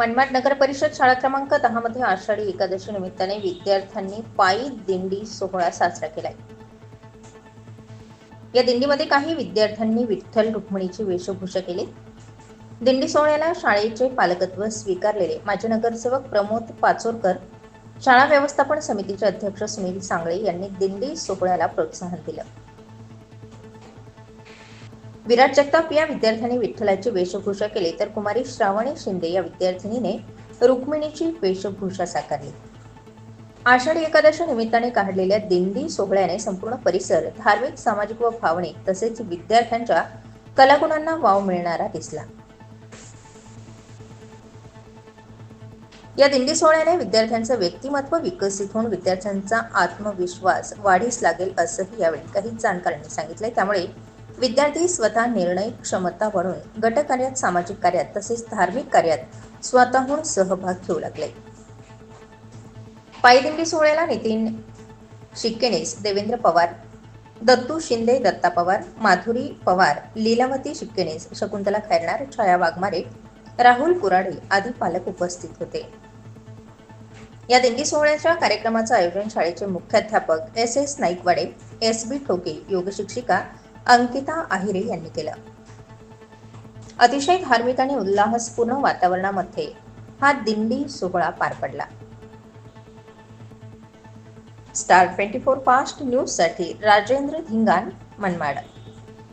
मनमाड नगर परिषद शाळा क्रमांक दहा मध्ये आषाढी एकादशी निमित्ताने विद्यार्थ्यांनी पायी दिंडी सोहळा साजरा केलाय. या दिंडीमध्ये काही विद्यार्थ्यांनी विठ्ठल रुक्मिणीची वेशभूषा केली. दिंडी सोहळ्याला शाळेचे पालकत्व स्वीकारलेले माजी नगरसेवक प्रमोद पाचोरकर शाळा व्यवस्थापन समितीचे अध्यक्ष सुनील सांगळे यांनी दिंडी सोहळ्याला प्रोत्साहन दिलं. विराट जगताप या विद्यार्थ्यांनी विठ्ठलाची वेशभूषा केली तर कुमारी श्रावणी शिंदे या विद्यार्थिनीने रुक्मिणीची वेशभूषा साकारली. आषाढी एकादशी निमित्ताने काढलेल्या दिंडी सोहळ्याने संपूर्ण परिसर धार्मिक सामाजिक व भावनिक तसेच विद्यार्थ्यांच्या कलागुणांना वाव मिळणारा दिसला. या दिंडी सोहळ्याने विद्यार्थ्यांचं व्यक्तिमत्व विकसित होऊन विद्यार्थ्यांचा आत्मविश्वास वाढीस लागेल असंही यावेळी काही जाणकारांनी सांगितले त्यामुळे विद्यार्थी स्वतः निर्णय क्षमता वाढून गटकार्यात सामाजिक कार्यात तसेच धार्मिक कार्यात स्वतःहून सहभाग घेऊ लागले. पायदिंडी सोहळ्याला नितीन शिक्केनेस देवेंद्र पवार दत्तू शिंदे दत्ता पवार माधुरी पवार लीलावती शिक्केनेस शकुंतला खैरणार छाया वाघमारे राहुल कुराडे आदी पालक उपस्थित होते. या दिंडी सोहळ्याच्या कार्यक्रमाचं आयोजन शाळेचे मुख्याध्यापक S S Naikwade S B Thoke योगशिक्षिका Ankita आहिरे यांनी केलं. अतिशय धार्मिक आणि उल्हासपूर्ण वातावरणामध्ये हा दिंडी सोहळा पार पडला. स्टार ट्वेंटी फोर फास्ट न्यूजसाठी राजेंद्र धिंगाण मनमाड.